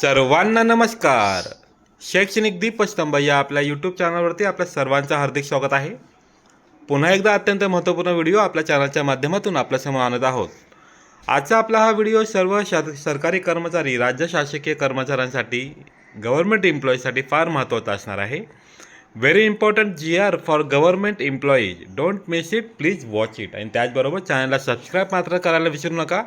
सर्वांना नमस्कार. शैक्षणिक दीपस्तंभ या आपल्या यूट्यूब चॅनलवरती आपल्या सर्वांचं हार्दिक स्वागत आहे. पुन्हा एकदा अत्यंत महत्त्वपूर्ण व्हिडिओ आपल्या चॅनलच्या माध्यमातून आपल्यासमोर आणत आहोत. आजचा आपला हा व्हिडिओ सर्व शा सरकारी कर्मचारी राज्य शासकीय कर्मचाऱ्यांसाठी गव्हर्नमेंट एम्प्लॉईजसाठी फार महत्त्वाचा असणार आहे. Very important G R for government employees don't miss it please watch it आणि त्याचबरोबर चॅनलला सबस्क्राईब मात्र करायला विसरू नका.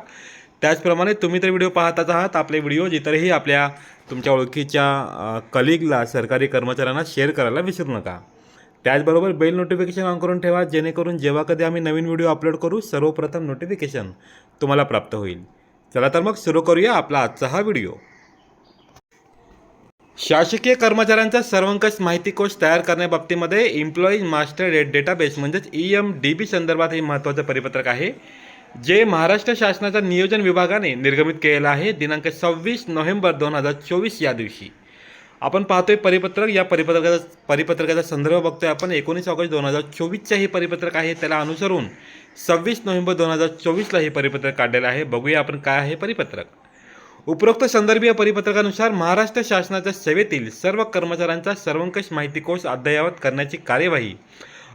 त्याचप्रमाणे तुम्ही तर व्हिडिओ पाहताच आहात आपले व्हिडिओ इतरही आपल्या तुमच्या ओळखीच्या कलिगला सरकारी कर्मचाऱ्यांना शेअर करायला विसरू नका. त्याचबरोबर बेल नोटिफिकेशन ऑन करून ठेवा जेणेकरून जेव्हा कधी आम्ही नवीन व्हिडिओ अपलोड करू सर्वप्रथम नोटिफिकेशन तुम्हाला प्राप्त होईल. चला तर मग सुरू करूया आपला आजचा हा व्हिडिओ. शासकीय कर्मचाऱ्यांचा सर्वंकष माहिती कोश तयार करण्याबाबतीमध्ये एम्प्लॉईज मास्टर डे डेटाबेस म्हणजेच ई एम डी बी संदर्भात हे महत्त्वाचं परिपत्रक आहे. जे महाराष्ट्र शासनाच्या नियोजन विभागाने निर्गमित केलेलं आहे दिनांक सव्वीस नोव्हेंबर दोन हजार चोवीस या दिवशी. आपण पाहतोय परिपत्रक. या परिपत्रकाचा परिपत्रकाचा संदर्भ बघतोय आपण. एकोणीस ऑगस्ट दोन हजार चोवीसचं हे परिपत्रक आहे. त्याला अनुसरून सव्वीस नोव्हेंबर दोन हजार चोवीसला हे परिपत्रक काढलेलं आहे. बघूया आपण काय आहे परिपत्रक. उपरोक्त संदर्भीय परिपत्रकानुसार महाराष्ट्र शासनाच्या सेवेतील सर्व कर्मचाऱ्यांचा सर्वंकष माहिती कोश अद्ययावत करण्याची कार्यवाही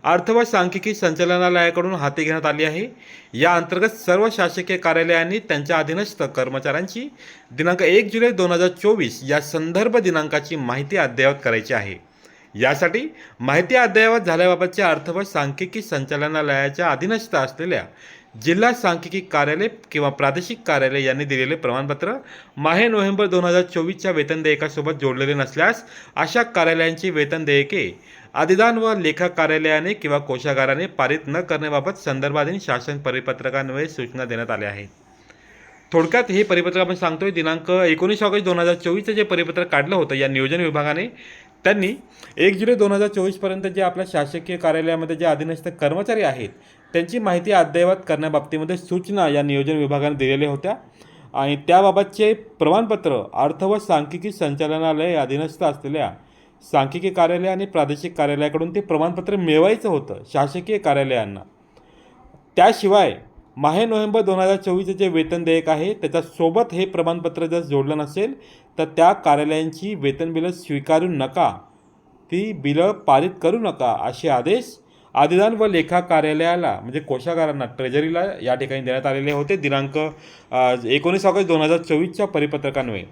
अर्थ व सांख्यिकी संचालनालयाकडून हाती घेण्यात आली आहे. या अंतर्गत सर्व शासकीय कार्यालयांनी त्यांच्या अधीनस्थ कर्मचाऱ्यांची दिनांक एक जुलै दोन हजार चोवीस या संदर्भ दिनांकाची माहिती अद्ययावत करायची आहे. यासाठी माहिती अद्ययावत झाल्याबाबतचे अर्थ व सांख्यिकी संचालनालयाच्या अधीनस्थ असलेल्या जिल्हा सांख्यिकी कार्यालय किंवा प्रादेशिक कार्यालय यांनी दिलेले प्रमाणपत्र माहे नोव्हेंबर दोन हजार चोवीसच्या वेतन देयकासोबत जोडलेले नसल्यास अशा कार्यालयांची वेतन देयके अधिदान व लेखा कार्यालयाने किंवा कोशागाराने पारित न करण्याबाबत संदर्भाधीन शासन परिपत्रकान्वये सूचना देण्यात आल्या आहेत. थोडक्यात हे परिपत्रक आपण सांगतोय दिनांक एकोणीस ऑगस्ट दोन हजार चोवीसचं जे परिपत्रक काढलं होतं या नियोजन विभागाने त्यांनी एक जुलै दोन हजार चोवीसपर्यंत जे आपल्या शासकीय कार्यालयामध्ये जे अधीनस्थ कर्मचारी आहेत त्यांची माहिती अद्ययावत करण्याबाबतीमध्ये सूचना या नियोजन विभागाने दिलेल्या होत्या. आणि त्याबाबतचे प्रमाणपत्र अर्थ व सांख्यिकी संचालनालय अधीनस्थ असलेल्या सांख्यिकी कार्यालय आणि प्रादेशिक कार्यालयाकडून ते प्रमाणपत्र मिळवायचं होतं शासकीय कार्यालयांना. त्याशिवाय माहे नोव्हेंबर दोन हजार चोवीसचं जे वेतन देयक आहे त्याच्यासोबत हे प्रमाणपत्र जर जोडलं नसेल तर त्या कार्यालयांची वेतन बिलं स्वीकारू नका. ती बिलं पारित करू नका असे आदेश आदिदान व लेखा कार्यालयाला म्हणजे कोशागारांना ट्रेजरीला या ठिकाणी देण्यात आलेले होते. दिनांक एकोणीस ऑगस्ट दोन हजार चोवीसच्या परिपत्रकान्वये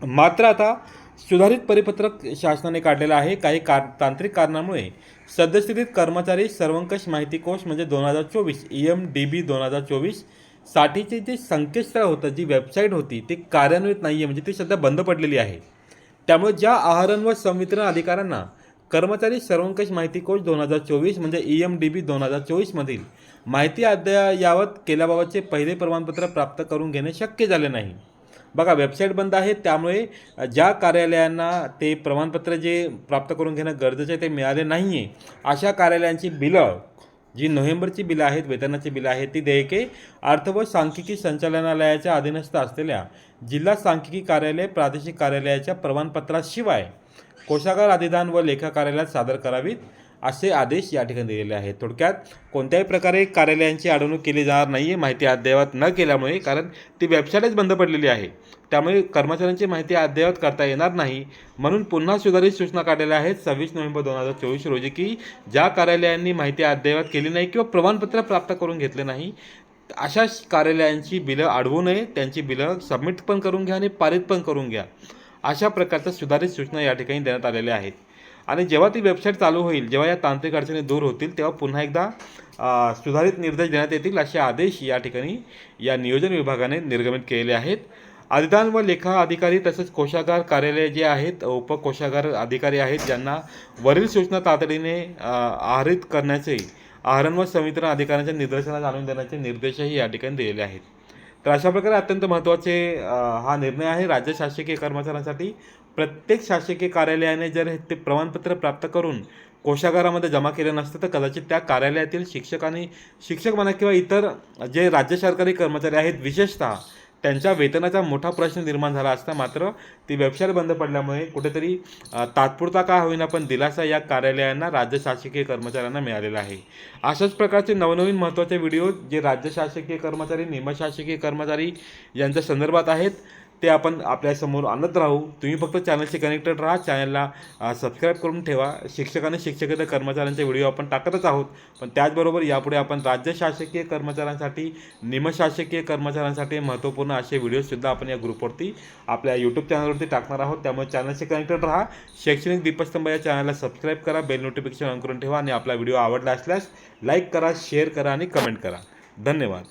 मात्र आता सुधारित परिपत्रक शासनाने काढलेलं आहे. काही कार तांत्रिक कारणामुळे सद्यस्थितीत कर्मचारी सर्वंकष माहिती कोश म्हणजे दोन हजार चोवीस ई एम डी बी दोन हजार चोवीस साठीचे जे संकेतस्थळ होतं जी वेबसाईट होती ती कार्यान्वित नाही आहे म्हणजे ती सध्या बंद पडलेली आहे. त्यामुळे ज्या आहरण व संवितरण अधिकाऱ्यांना कर्मचारी सर्वंकष माहिती कोश दोन हजार चोवीस म्हणजे ई एम डी बी दोन हजार चोवीसमधील माहिती अद्ययावत केल्याबाबतचे पहिले प्रमाणपत्र प्राप्त करून घेणे शक्य झाले नाही. बघा वेबसाईट बंद आहे त्यामुळे ज्या कार्यालयांना ते प्रमाणपत्र जे प्राप्त करून घेणं गरजेचं आहे ते मिळाले नाही आहे अशा कार्यालयांची बिलं जी नोव्हेंबरची बिलं आहेत वेतनाची बिलं आहेत ती देयके अर्थ व सांख्यिकी संचालनालयाच्या अधीनस्थ असलेल्या जिल्हा सांख्यिकी कार्यालय प्रादेशिक कार्यालयाच्या प्रमाणपत्राशिवाय कोशागार अधिदान व लेखा कार्यालयात सादर करावीत असे आदेश या ठिकाणी दिलेले आहेत. थोडक्यात कोणत्याही प्रकारे कार्यालयांची अडवणूक केली जाणार नाही आहे माहिती अद्ययावत न केल्यामुळे कारण ती वेबसाईटच बंद पडलेली आहे. त्यामुळे कर्मचाऱ्यांची माहिती अद्ययावत करता येणार नाही. म्हणून पुन्हा सुधारित सूचना काढलेल्या आहेत सव्वीस नोव्हेंबर दोन हजार चोवीस रोजी की ज्या कार्यालयांनी माहिती अद्ययावत केली नाही किंवा प्रमाणपत्र प्राप्त करून घेतले नाही अशा कार्यालयांची बिलं अडवू नये त्यांची बिलं सबमिट पण करून घ्या आणि पारित पण करून घ्या. अशा प्रकारच्या सुधारित सूचना या ठिकाणी देण्यात आलेल्या आहेत. आणि जेव्हा ती वेबसाईट चालू होईल जेव्हा या तांत्रिक अडचणी दूर होतील तेव्हा पुन्हा एकदा सुधारित निर्देश देण्यात येतील असे आदेश या ठिकाणी या नियोजन विभागाने निर्गमित केलेले आहेत. अधिदान व लेखा अधिकारी तसेच कोशागार कार्यालय जे आहेत उपकोशागार अधिकारी आहेत ज्यांना वरील सूचना तातडीने आहरित करण्याचे आहरण व संवितरण अधिकाऱ्यांच्या निदर्शनास आणून देण्याचे निर्देशही या ठिकाणी दिलेले आहेत. तर अशा प्रकारे अत्यंत महत्त्वाचे हा निर्णय आहे. राज्य शासकीय कर्मचाऱ्यांसाठी प्रत्येक शासकीय कार्यालयाने जर हे ते प्रमाणपत्र प्राप्त करून कोशागारामध्ये जमा केले नसतं तर कदाचित त्या कार्यालयातील शिक्षकांनी शिक्षक म्हणा किंवा इतर जे राज्य सरकारी कर्मचारी आहेत विशेषतः त्यांच्या वेतनाचा मोठा प्रश्न निर्माण झाला असता मात्र ती वेबसाईट बंद पडल्यामुळे कुठेतरी तात्पुरता का होईना पण दिलासा या कार्यालयांना राज्य शासकीय कर्मचाऱ्यांना मिळालेला आहे. अशाच प्रकारचे नवनवीन महत्त्वाचे व्हिडिओ जे राज्य शासकीय कर्मचारी निमशासकीय कर्मचारी यांच्या संदर्भात आहेत ते आपण आपल्यासमोर आणत राहू. तुम्ही फक्त चॅनलशी कनेक्टेड राहा. चॅनलला सबस्क्राईब करून ठेवा. शिक्षक आणि शिक्षकेतर कर्मचाऱ्यांचे व्हिडिओ आपण टाकतच आहोत. पण त्याचबरोबर यापुढे आपण राज्य शासकीय कर्मचाऱ्यांसाठी निमशासकीय कर्मचाऱ्यांसाठी महत्त्वपूर्ण असे व्हिडिओसुद्धा आपण या ग्रुपवरती आपल्या यूट्यूब चॅनलवरती टाकणार आहोत. त्यामुळे चॅनलशी कनेक्टेड राहा. शैक्षणिक दीपस्तंभ या चॅनलला सबस्क्राईब करा. बेल नोटिफिकेशन ऑन करून ठेवा. आणि आपला व्हिडिओ आवडला असल्यास लाईक करा शेअर करा आणि कमेंट करा. धन्यवाद.